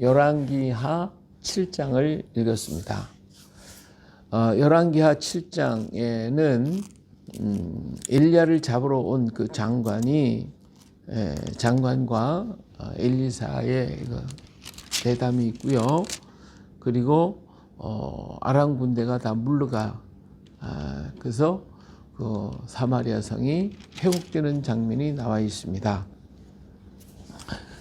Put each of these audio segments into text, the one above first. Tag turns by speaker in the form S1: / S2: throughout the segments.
S1: 열왕기하 7장을 읽었습니다. 어, 열왕기하 7장에는 음, 엘리야를 잡으러 온 그 장관이 에, 장관과 어, 엘리사의 그 대담이 있고요. 그리고 어, 아람 군대가 다 물러가. 아, 그래서 그 사마리아 성이 회복되는 장면이 나와 있습니다.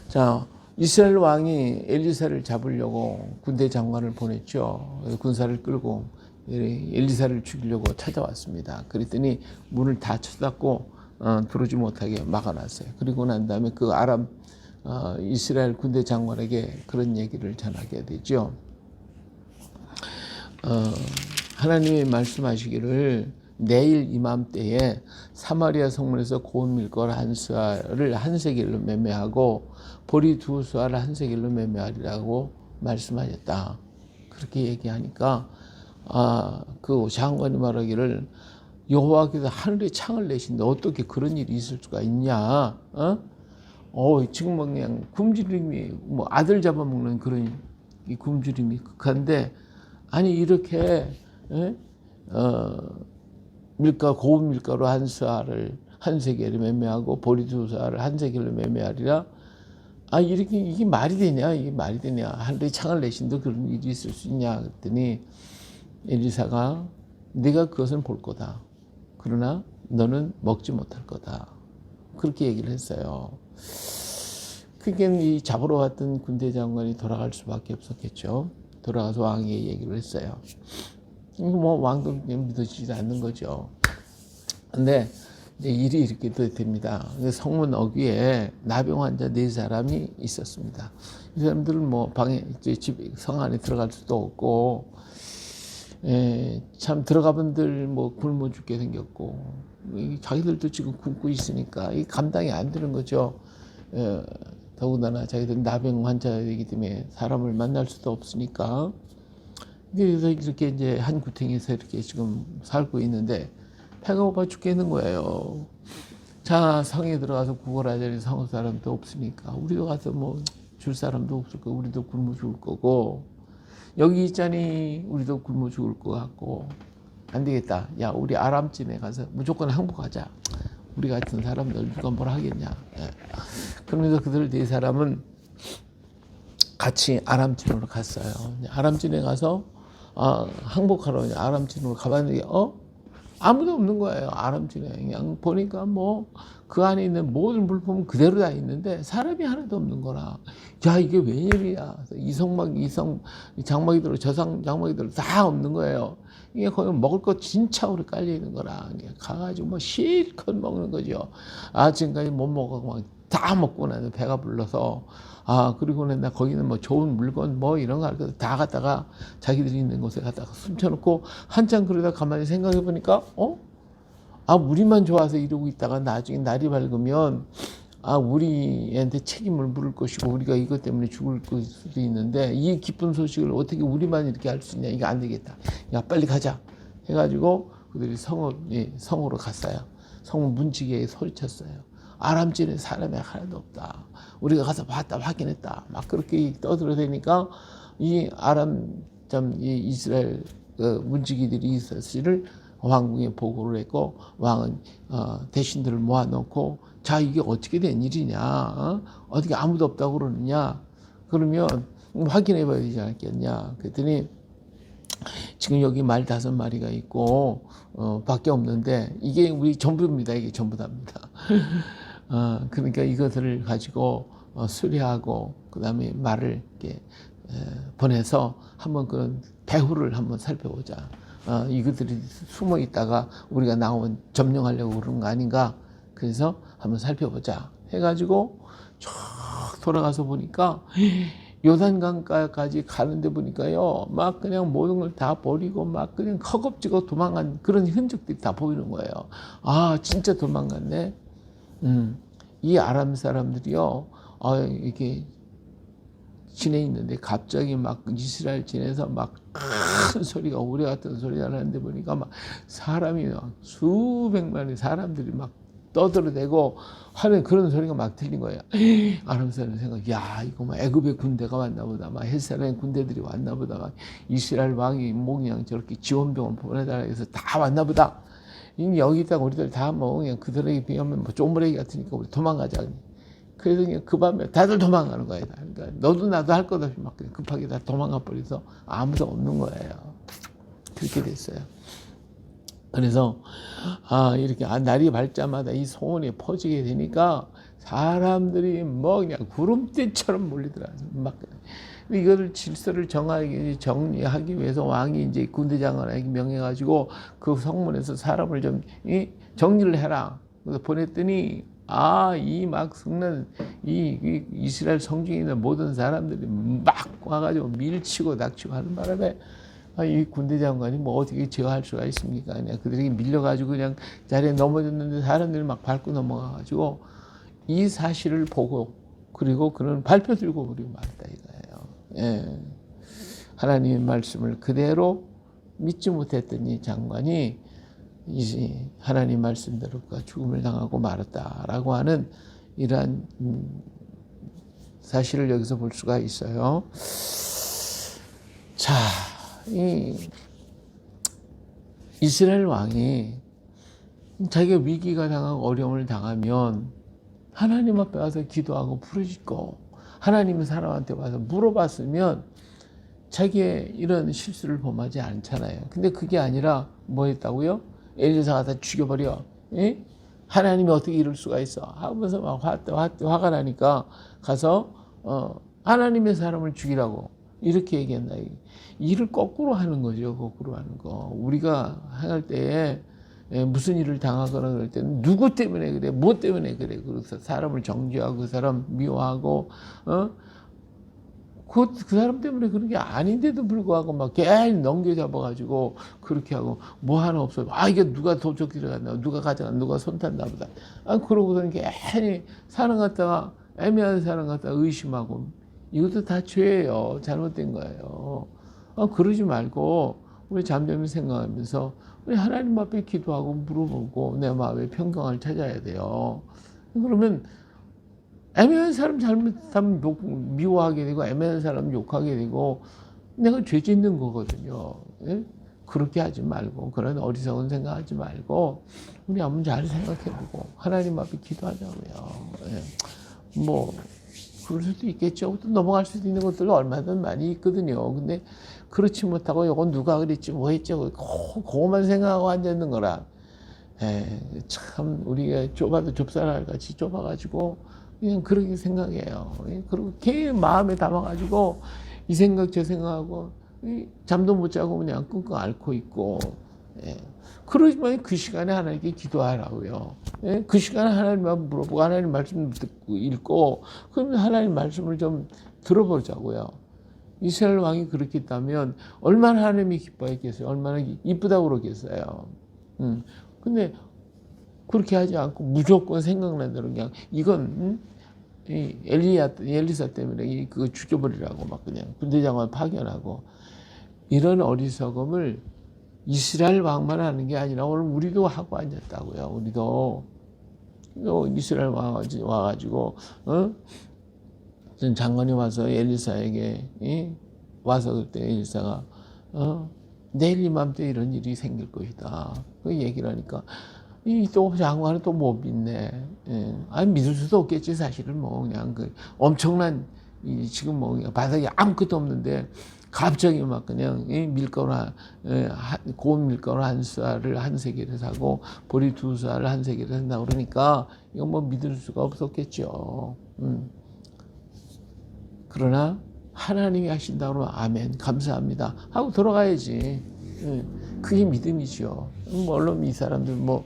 S1: 자, 이스라엘 왕이 엘리사를 잡으려고 군대 장관을 보냈죠. 군사를 끌고 엘리사를 죽이려고 찾아왔습니다. 그랬더니 문을 다 쳐닫고 어, 들어오지 못하게 막아놨어요. 그리고 난 다음에 그 아람 어, 이스라엘 군대 장관에게 그런 얘기를 전하게 되죠. 어, 하나님이 말씀하시기를 내일 이맘때에 사마리아 성문에서 고운 밀가루 한 수알을 한 세겔로 매매하고 보리 두 수알을 한 세겔로 매매하리라고 말씀하셨다. 그렇게 얘기하니까 아, 그 장관이 말하기를 여호와께서 하늘에 창을 내신데 어떻게 그런 일이 있을 수가 있냐? 어? 어, 지금 뭐 그냥 굶주림이 뭐 아들 잡아먹는 그런 이 굶주림이 극한데 아니 이렇게 에? 어, 밀가 고운 밀가루 한 수알을 한 세겔에 매매하고 보리 두 수알을 한 세겔로 매매하리라. 아 이렇게 이게 말이 되냐? 이게 말이 되냐? 하늘에 창을 내신도 그런 일이 있을 수 있냐? 그랬더니 엘리사가 네가 그것은 볼 거다. 그러나 너는 먹지 못할 거다. 그렇게 얘기를 했어요. 그게 이 잡으러 왔던 군대 장관이 돌아갈 수밖에 없었겠죠. 돌아가서 왕에게 얘기를 했어요. 뭐 왕도 믿어지지 않는 거죠. 근데 이제 일이 이렇게 됩니다. 성문 어귀에 나병 환자 네 사람이 있었습니다. 이 사람들은 뭐 방에 집 성 안에 들어갈 수도 없고 예, 참 들어가본들 뭐 굶어 죽게 생겼고 자기들도 지금 굶고 있으니까 이 감당이 안 되는 거죠. 예, 더군다나 자기들 나병 환자이기 때문에 사람을 만날 수도 없으니까 그래서 이렇게 이제 한 구탱에서 이렇게 지금 살고 있는데 배가 고파 죽겠는 거예요. 자 성에 들어가서 구걸하자니 성 사람도 없으니까 우리도 가서 뭐 줄 사람도 없을 거고 우리도 굶어 죽을 거고 여기 있자니 우리도 굶어 죽을 것 같고 안 되겠다. 야 우리 아람쯤에 가서 무조건 항복하자. 우리 같은 사람들 누가 뭘 하겠냐. 예. 그러면서 그들 네 사람은 같이 아람진으로 갔어요. 아람진에 가서 아, 항복하러 아람진으로 가봤는데 어 아무도 없는 거예요. 아람진에 그냥 보니까 뭐 그 안에 있는 모든 물품은 그대로 다 있는데 사람이 하나도 없는 거라. 야 이게 웬일이야. 이성막 이성 장막이들 저상 장막이들 다 없는 거예요. 이게 거기 먹을 거 진짜 오래 깔려 있는 거라. 가가지고 뭐 실컷 먹는 거죠. 아 지금까지 못 먹어 막 다 먹고 나서 배가 불러서 아 그리고는 나 거기는 뭐 좋은 물건 뭐 이런 거다 갖다가 자기들이 있는 곳에 갖다가 숨겨놓고 한참 그러다 가만히 생각해 보니까 어? 아 우리만 좋아서 이러고 있다가 나중에 날이 밝으면 아 우리한테 책임을 물을 것이고 우리가 이것 때문에 죽을 수도 있는데 이 기쁜 소식을 어떻게 우리만 이렇게 할수 있냐 이거 안 되겠다. 야 빨리 가자. 해가지고 그들이 성을 예, 성으로 갔어요. 성 문지기에 소리쳤어요 아람진에 사람이 하나도 없다. 우리가 가서 봤다 확인했다. 막 그렇게 떠들어대니까 이 아람 참 이 이스라엘 그 문지기들이 있었을 왕궁에 보고를 했고 왕은 어, 대신들을 모아놓고 자 이게 어떻게 된 일이냐? 어? 어떻게 아무도 없다고 그러느냐? 그러면 확인해 봐야 되지 않겠냐? 그랬더니 지금 여기 말 다섯 마리가 있고 어, 밖에 없는데 이게 우리 전부입니다. 이게 전부 다입니다 어, 그러니까 이것을 가지고 어, 수리하고 그다음에 말을 이렇게 에, 보내서 한번 그런 배후를 한번 살펴보자. 어, 이것들이 숨어 있다가 우리가 나오면 점령하려고 그런 거 아닌가? 그래서 한번 살펴보자. 해가지고 쭉 돌아가서 보니까 요단강가까지 가는데 보니까요, 막 그냥 모든 걸 다 버리고 막 그냥 허겁지겁 도망간 그런 흔적들이 다 보이는 거예요. 아, 진짜 도망갔네. 음, 이 아람 사람들이요, 아, 이게 진에 있는데 갑자기 막 이스라엘 진에서 막 큰 소리가 우리 같은 소리가 나는데 보니까 막 사람이 막 수백만의 사람들이 막 떠들어대고 하는 그런 소리가 막 들린 거예요. 아람사는 생각, 야 이거 막 애굽의 군대가 왔나 보다, 막 헬사라의 군대들이 왔나 보다, 막 이스라엘 왕이 목양 저렇게 지원병을 보내달라 해서 다 왔나 보다. 이 여기다가 우리들 다 뭐 그냥 그들에게 비하면 뭐 쪼무레기 같으니까 우리 도망가자. 그래서 그냥 그 밤에 다들 도망가는 거예요. 그러니까 너도 나도 할 것 없이 막 급하게 다 도망가 버려서 아무도 없는 거예요. 그렇게 됐어요. 그래서 아 이렇게 아, 날이 밝자마다 이 소원이 퍼지게 되니까 사람들이 뭐 그냥 구름대처럼 몰리더라고요. 막 이거를 질서를 정하기 정리하기 위해서 왕이 이제 군대장관에게 명해가지고 그 성문에서 사람을 좀 이, 정리를 해라. 그래서 보냈더니 아 이 막 성난 이, 이 이스라엘 성중에 있는 모든 사람들이 막 와가지고 밀치고 닥치고 하는 바람에 아, 이 군대 장관이 뭐 어떻게 제어할 수가 있습니까? 그냥 그들에게 밀려가지고 그냥 자리에 넘어졌는데 사람들이 막 밟고 넘어가가지고 이 사실을 보고 그리고 그런 발표 들고 그리고 말했다 이거 예. 하나님의 말씀을 그대로 믿지 못했던 이 장관이 이 하나님 말씀대로 그 죽음을 당하고 말았다라고 하는 이러한 음, 사실을 여기서 볼 수가 있어요. 자, 이 이스라엘 왕이 자기가 위기가 당하고 어려움을 당하면 하나님 앞에 와서 기도하고 부르짖고 하나님은 사람한테 와서 물어봤으면 자기의 이런 실수를 범하지 않잖아요. 근데 그게 아니라 뭐 했다고요? 엘리사가 다 죽여버려. 예? 하나님이 어떻게 이럴 수가 있어? 하면서 막 화, 화, 화가 나니까 가서 어, 하나님의 사람을 죽이라고 이렇게 얘기한다. 일을 거꾸로 하는 거죠. 거꾸로 하는 거. 우리가 행할 때에 예, 무슨 일을 당하거나 그럴 때는 누구 때문에 그래, 뭐 때문에 그래. 그래서 사람을 정죄하고 그 사람 미워하고, 어? 그, 그 사람 때문에 그런 게 아닌데도 불구하고 막 괜히 넘겨잡아가지고 그렇게 하고 뭐 하나 없어. 아, 이게 누가 도둑 들어갔나, 누가 가져갔나, 누가 손탔나 보다. 아, 그러고서는 괜히 사람 갖다가 애매한 사람 갖다가 의심하고 이것도 다 죄예요. 잘못된 거예요. 아, 그러지 말고 우리 잠잠히 생각하면서 우리 하나님 앞에 기도하고 물어보고 내 마음의 평강을 찾아야 돼요. 그러면 애매한 사람 잘못하면 욕, 미워하게 되고 애매한 사람 욕하게 되고 내가 죄 짓는 거거든요. 예? 그렇게 하지 말고 그런 어리석은 생각하지 말고 우리 한번 잘 생각해보고 하나님 앞에 기도하자고요. 예. 뭐 그럴 수도 있겠죠. 또 넘어갈 수도 있는 것들 얼마든 많이 있거든요. 근데 그렇지 못하고 이건 누가 그랬지 뭐 했지 그거만 생각하고 앉아있는 거라. 에, 참 우리가 좁아도 좁쌀알 같이 좁아가지고 그냥 그렇게 생각해요. 그리고 걔 마음에 담아가지고 이 생각 저 생각하고 잠도 못 자고 그냥 끙끙 앓고 있고 예. 그러지만 그 시간에 하나님께 기도하라고요. 예? 그 시간에 하나님만 물어보고 하나님 말씀 듣고 읽고 그러면 하나님 말씀을 좀 들어보자고요. 이스라엘 왕이 그렇게 했다면 얼마나 하나님이 기뻐했겠어요. 얼마나 이쁘다고 그러겠어요. 음. 근데 그렇게 하지 않고 무조건 생각난 대로 그냥 이건 음? 이 엘리야 엘리사 때문에 이 그거 죽여버리라고 막 그냥 군대장관 파견하고 이런 어리석음을 이스라엘 왕만 하는 게 아니라 오늘 우리도 하고 앉았다고요. 우리도 이스라엘 와가지고 어? 장관이 와서 엘리사에게 이? 와서 그때 엘리사가 어? 내일 이맘때 이런 일이 생길 것이다. 그 얘기를 하니까 이또 장관은 또 못 믿네. 예. 아니 믿을 수도 없겠지 사실은 뭐 그냥 그 엄청난 이 지금 뭐 바닥에 아무것도 없는데 갑자기 막 그냥 밀가루 고운 밀가루 한 쌀을 한 세개를 사고 보리 두 쌀을 한 세개를 산다 그러니까 이건 뭐 믿을 수가 없었겠죠. 음. 그러나 하나님이 하신다 그러면 아멘 감사합니다 하고 돌아가야지. 예. 그게 믿음이죠. 물론 이 사람들 뭐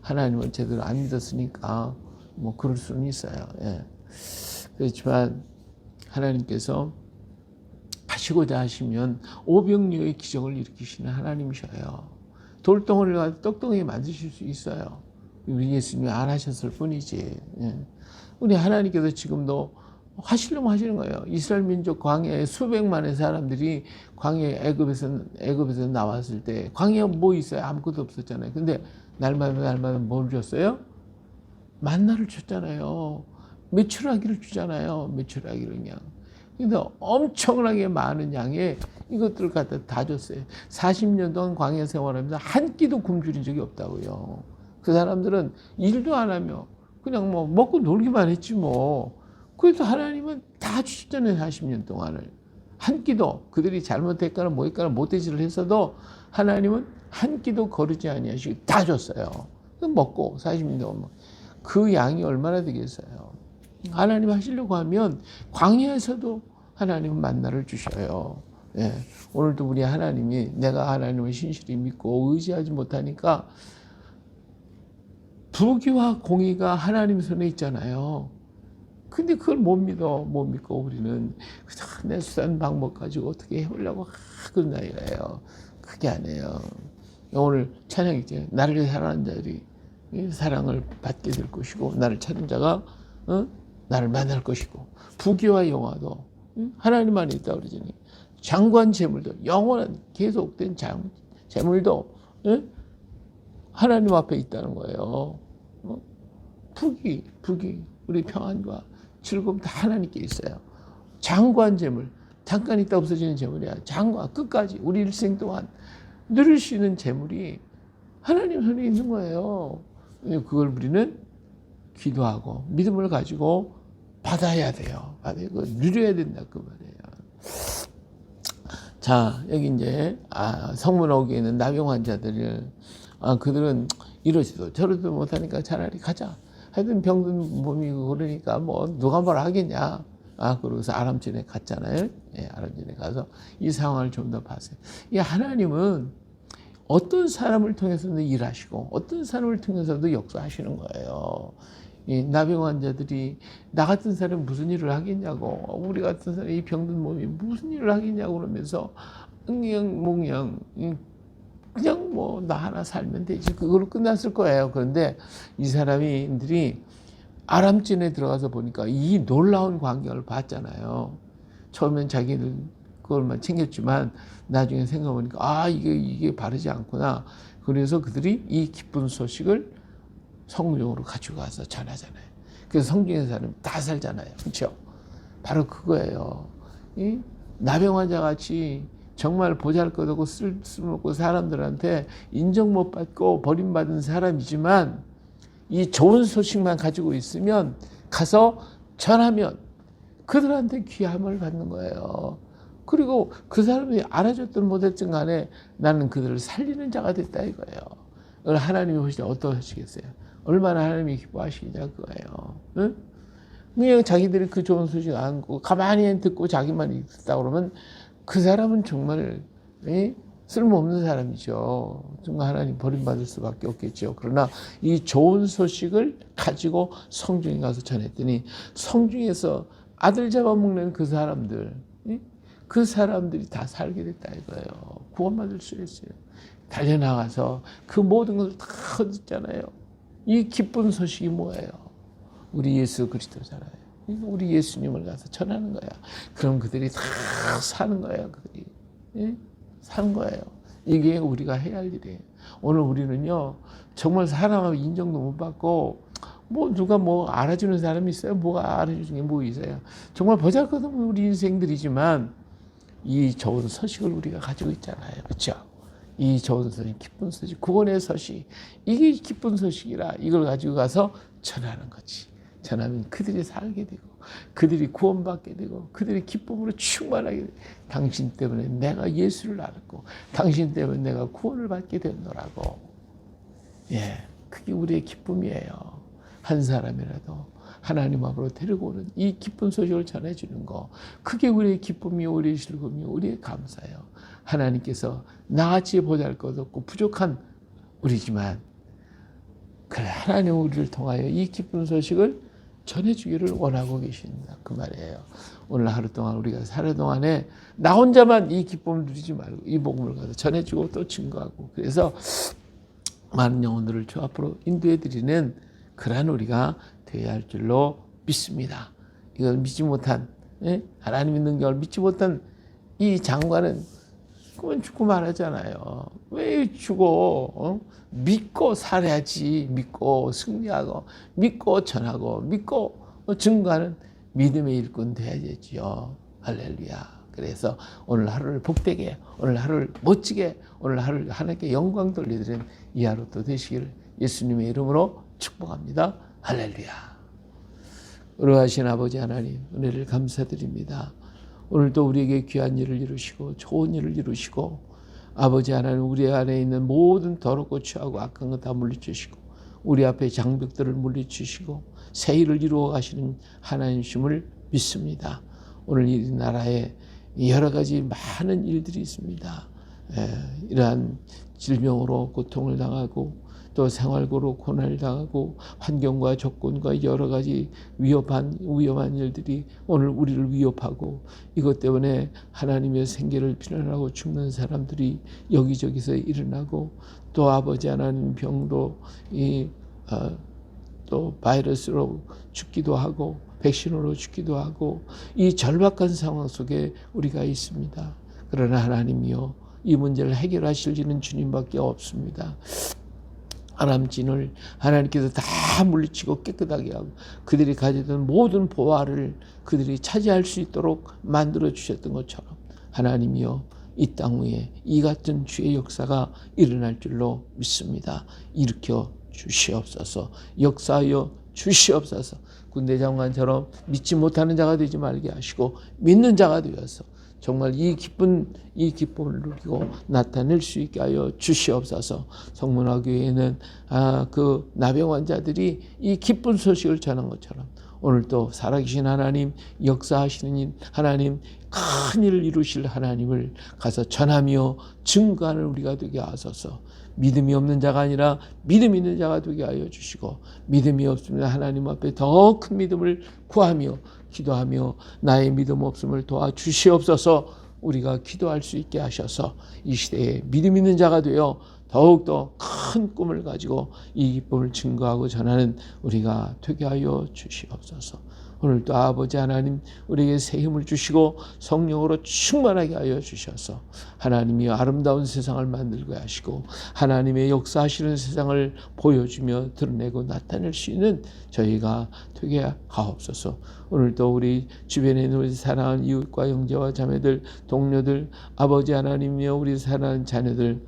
S1: 하나님을 제대로 안 믿었으니까 뭐 그럴 수는 있어요. 예. 그렇지만 하나님께서 하시고자 하시면 오병리의 기적을 일으키시는 하나님이셔요. 돌덩어리를 가지고 떡덩이 만드실 수 있어요. 우리 예수님이 안 하셨을 뿐이지. 예. 우리 하나님께서 지금도 하시려면 하시는 거예요. 이스라엘 민족 광야에 수백만의 사람들이 광야 애굽에서 애굽에서 나왔을 때 광야 뭐 있어요? 아무것도 없었잖아요. 근데 날마다 날마다 뭘 줬어요? 만나를 줬잖아요. 매출하기를 주잖아요. 매출하기를 그냥. 근데 엄청나게 많은 양의 이것들을 갖다 다 줬어요. 40년 동안 광야 생활하면서 한 끼도 굶주린 적이 없다고요. 그 사람들은 일도 안 하며 그냥 뭐 먹고 놀기만 했지 뭐. 그래도 하나님은 다 주셨잖아요. 40년 동안을. 한 끼도 그들이 잘못했거나 뭐했거나 못되지를 했어도 하나님은 한 끼도 거르지 아니하시고 다 줬어요. 먹고 40년 동안 먹- 그 양이 얼마나 되겠어요. 하나님 하시려고 하면 광야에서도 하나님은 만나를 주셔요. 예. 오늘도 우리 하나님이 내가 하나님을 신실히 믿고 의지하지 못하니까 부귀와 공의가 하나님 손에 있잖아요. 근데 그걸 못 믿어, 못 믿고 우리는 그냥 내 수단 방법 가지고 어떻게 해보려고 하는 나이가요. 그게 아니에요. 오늘 찬양이죠. 나를 사랑하는 자들이 이 사랑을 받게 될 것이고 나를 찾는 자가 어? 나를 만날 것이고 부귀와 영화도 응? 하나님 안에 있다 그러더니 장관 재물도 영원한 계속된 장, 재물도 응? 하나님 앞에 있다는 거예요. 어? 부귀, 부귀, 우리 평안과 즐거움 다 하나님께 있어요. 장관 재물, 잠깐 있다 없어지는 재물이야. 장관 끝까지 우리 일생 동안 누릴 수 있는 재물이 하나님 손에 있는 거예요. 그걸 우리는 기도하고 믿음을 가지고 받아야 돼요. 받아야 그 누려야 된다 그 말이에요. 자 여기 이제 아, 성문 오기에 있는 나병 환자들을 아, 그들은 이러지도 저러지도 못하니까 차라리 가자. 하여튼 병든 몸이고 그러니까 뭐 누가 뭘 하겠냐. 아 그러고서 아람진에 갔잖아요. 예, 아람진에 가서 이 상황을 좀 더 봤어요. 이 하나님은 어떤 사람을 통해서도 일하시고 어떤 사람을 통해서도 역사하시는 거예요. 이 나병 환자들이 나 같은 사람 무슨 일을 하겠냐고 우리 같은 사람 이 병든 몸이 무슨 일을 하겠냐고 그러면서 응영몽영 그냥 뭐 나 하나 살면 되지 그걸로 끝났을 거예요. 그런데 이 사람이들이 아람진에 들어가서 보니까 이 놀라운 광경을 봤잖아요. 처음엔 자기는 그걸만 챙겼지만 나중에 생각해보니까 아 이게 이게 바르지 않구나. 그래서 그들이 이 기쁜 소식을 성령으로 가지고 가서 전하잖아요. 그래서 성경의 사람 다 살잖아요. 그렇죠? 바로 그거예요. 이 나병 환자 같이 정말 보잘것없고 쓸, 쓸모없고 사람들한테 인정 못 받고 버림받은 사람이지만 이 좋은 소식만 가지고 있으면 가서 전하면 그들한테 귀함을 받는 거예요. 그리고 그 사람이 알아줬든 못했든 간에 나는 그들을 살리는 자가 됐다 이거예요. 그걸 하나님이 보실 때 어떠하시겠어요? 얼마나 하나님이 기뻐하시냐 그거예요. 응? 그냥 자기들이 그 좋은 소식 안고 가만히 듣고 자기만 있다 그러면 그 사람은 정말 에? 쓸모없는 사람이죠. 정말 하나님 버림받을 수밖에 없겠죠. 그러나 이 좋은 소식을 가지고 성중에 가서 전했더니 성중에서 아들 잡아먹는 그 사람들, 에? 그 사람들이 다 살게 됐다 이거예요. 구원받을 수 있어요. 달려나가서 그 모든 것을 다 얻었잖아요. 이 기쁜 소식이 뭐예요? 우리 예수 그리스도잖아요. 우리 예수님을 가서 전하는 거야. 그럼 그들이 다 사는 거예요. 그들이 예? 사는 거예요. 이게 우리가 해야 할 일이에요. 오늘 우리는요 정말 사람하고 인정도 못 받고 뭐 누가 뭐 알아주는 사람이 있어요? 뭐가 알아주는 게 뭐 있어요? 정말 보잘것없는 우리 인생들이지만 이 좋은 소식을 우리가 가지고 있잖아요. 그렇죠? 이 좋은 소식, 기쁜 소식, 구원의 소식, 이게 기쁜 소식이라 이걸 가지고 가서 전하는 거지. 전하면 그들이 살게 되고, 그들이 구원받게 되고, 그들이 기쁨으로 충만하게 되고, 당신 때문에 내가 예수를 알았고, 당신 때문에 내가 구원을 받게 됐노라고. 예, 그게 우리의 기쁨이에요. 한 사람이라도 하나님 앞으로 데리고 오는 이 기쁜 소식을 전해주는 거. 그게 우리의 기쁨이요, 우리의 즐거움이요, 우리의 감사예요. 하나님께서 나같이 보잘 것 없고 부족한 우리지만, 그래, 하나님 우리를 통하여 이 기쁜 소식을 전해주기를 원하고 계신다. 그 말이에요. 오늘 하루 동안 우리가 사는 동안에 나 혼자만 이 기쁨을 누리지 말고 이 복음을 가서 전해주고 또 증거하고 그래서 많은 영혼들을 주 앞으로 인도해 드리는 그러한 우리가 되어야 할 줄로 믿습니다. 이걸 믿지 못한 예? 하나님의 능력을 믿지 못한 이 장관은 죽으면 죽고 말하잖아요. 왜 죽어? 어? 믿고 살아야지. 믿고 승리하고, 믿고 전하고, 믿고 증거하는 믿음의 일꾼 돼야겠지요. 할렐루야. 그래서 오늘 하루를 복되게, 오늘 하루를 멋지게, 오늘 하루를 하나님께 영광 돌리드리는 이 하루 또 되시기를 예수님의 이름으로 축복합니다. 할렐루야. 의로하신 아버지 하나님, 은혜를 감사드립니다. 오늘도 우리에게 귀한 일을 이루시고 좋은 일을 이루시고 아버지 하나님 우리 안에 있는 모든 더럽고 취하고 악한 것 다 물리치시고 우리 앞에 장벽들을 물리치시고 새 일을 이루어 가시는 하나님심을 믿습니다. 오늘 이 나라에 여러 가지 많은 일들이 있습니다. 에, 이러한 질병으로 고통을 당하고 또 생활고로 고난을 당하고 환경과 조건과 여러 가지 위협한 위험한 일들이 오늘 우리를 위협하고 이것 때문에 하나님의 생계를 비난하고 죽는 사람들이 여기저기서 일어나고 또 아버지 하나님 병도 이 어, 또 바이러스로 죽기도 하고 백신으로 죽기도 하고 이 절박한 상황 속에 우리가 있습니다. 그러나 하나님이요 이 문제를 해결하실 일은 주님밖에 없습니다. 아람진을 하나님께서 다 물리치고 깨끗하게 하고 그들이 가지던 모든 보화를 그들이 차지할 수 있도록 만들어 주셨던 것처럼 하나님이요 이땅 위에 이 같은 주의 역사가 일어날 줄로 믿습니다. 일으켜 주시옵소서 역사하여 주시옵소서 군대 장관처럼 믿지 못하는 자가 되지 말게 하시고 믿는 자가 되어서 정말 이 기쁜 이 기쁨을 누리고 나타낼 수 있게 하여 주시옵소서. 성문화 교회에는 아, 그 나병 환자들이 이 기쁜 소식을 전한 것처럼 오늘 또 살아계신 하나님 역사하시는 하나님 큰 일을 이루실 하나님을 가서 전하며 증거하는 우리가 되게 하소서. 믿음이 없는 자가 아니라 믿음 있는 자가 되게 하여 주시고 믿음이 없으면 하나님 앞에 더 큰 믿음을 구하며 기도하며 나의 믿음 없음을 도와 주시옵소서 우리가 기도할 수 있게 하셔서 이 시대에 믿음 있는 자가 되어 더욱더 큰 꿈을 가지고 이 기쁨을 증거하고 전하는 우리가 되게 하여 주시옵소서. 오늘도 아버지 하나님 우리에게 새 힘을 주시고 성령으로 충만하게 하여 주셔서 하나님이 아름다운 세상을 만들게 하시고 하나님의 역사하시는 세상을 보여주며 드러내고 나타낼 수 있는 저희가 되게 하옵소서. 오늘도 우리 주변에 있는 우리 사랑하는 이웃과 형제와 자매들, 동료들, 아버지 하나님이여 우리 사랑하는 자녀들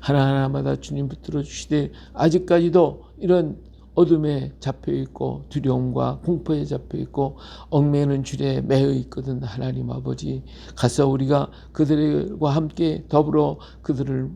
S1: 하나하나마다 주님 붙들어 주시되 아직까지도 이런 어둠에 잡혀 있고 두려움과 공포에 잡혀 있고 얽매는 줄에 매여 있거든 하나님 아버지. 가서 우리가 그들과 함께 더불어 그들을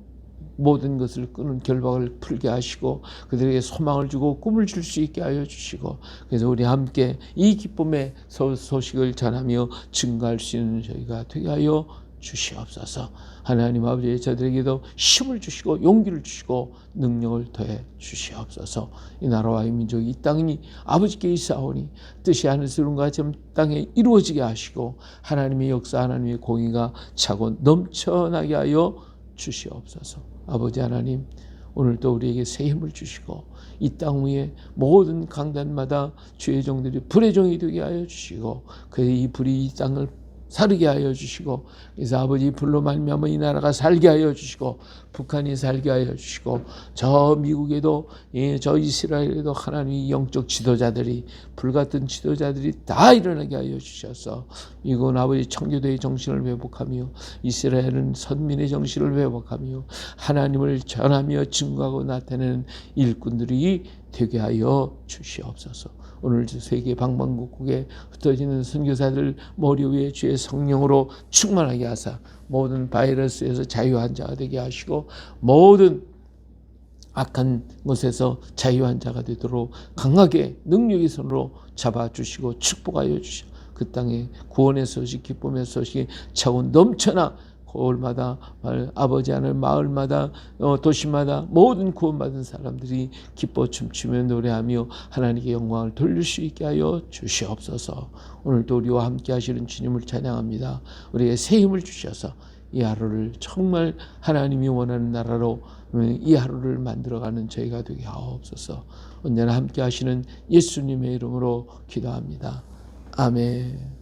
S1: 모든 것을 끄는 결박을 풀게 하시고 그들에게 소망을 주고 꿈을 줄 수 있게 하여 주시고 그래서 우리 함께 이 기쁨의 소식을 전하며 증가할 수 있는 저희가 되게 하여 주시옵소서. 하나님 아버지 저들에게도 힘을 주시고 용기를 주시고 능력을 더해 주시옵소서. 이 나라와 이 민족이 이 땅이 아버지께 있사오니 뜻이 하늘스러운 것처럼 땅에 이루어지게 하시고 하나님의 역사 하나님의 공의가 차고 넘쳐나게 하여 주시옵소서. 아버지 하나님 오늘도 우리에게 새 힘을 주시고 이 땅 위에 모든 강단마다 주의 종들이 불의 종이 되게 하여 주시고 그이 불이 이 땅을 살게 하여 주시고 그래서 아버지 불로 말미암아 이 나라가 살게 하여 주시고 북한이 살게 하여 주시고 저 미국에도 예, 저 이스라엘에도 하나님의 영적 지도자들이 불같은 지도자들이 다 일어나게 하여 주셔서 미국은 아버지 청교도의 정신을 회복하며 이스라엘은 선민의 정신을 회복하며 하나님을 전하며 증거하고 나타내는 일꾼들이 되게 하여 주시옵소서. 오늘 세계 방방곡곡에 흩어지는 선교사들 머리 위에 주의 성령으로 충만하게 하사 모든 바이러스에서 자유한 자가 되게 하시고 모든 악한 것에서 자유한 자가 되도록 강하게 능력의 손으로 잡아주시고 축복하여 주시오. 그 땅에 구원의 소식, 기쁨의 소식이 차고 넘쳐나 고을마다 아버지 하늘 마을마다 어, 도시마다 모든 구원받은 사람들이 기뻐 춤추며 노래하며 하나님께 영광을 돌릴 수 있게 하여 주시옵소서. 오늘도 우리와 함께 하시는 주님을 찬양합니다. 우리에게 새 힘을 주셔서 이 하루를 정말 하나님이 원하는 나라로 이 하루를 만들어가는 저희가 되게 하옵소서. 언제나 함께 하시는 예수님의 이름으로 기도합니다. 아멘.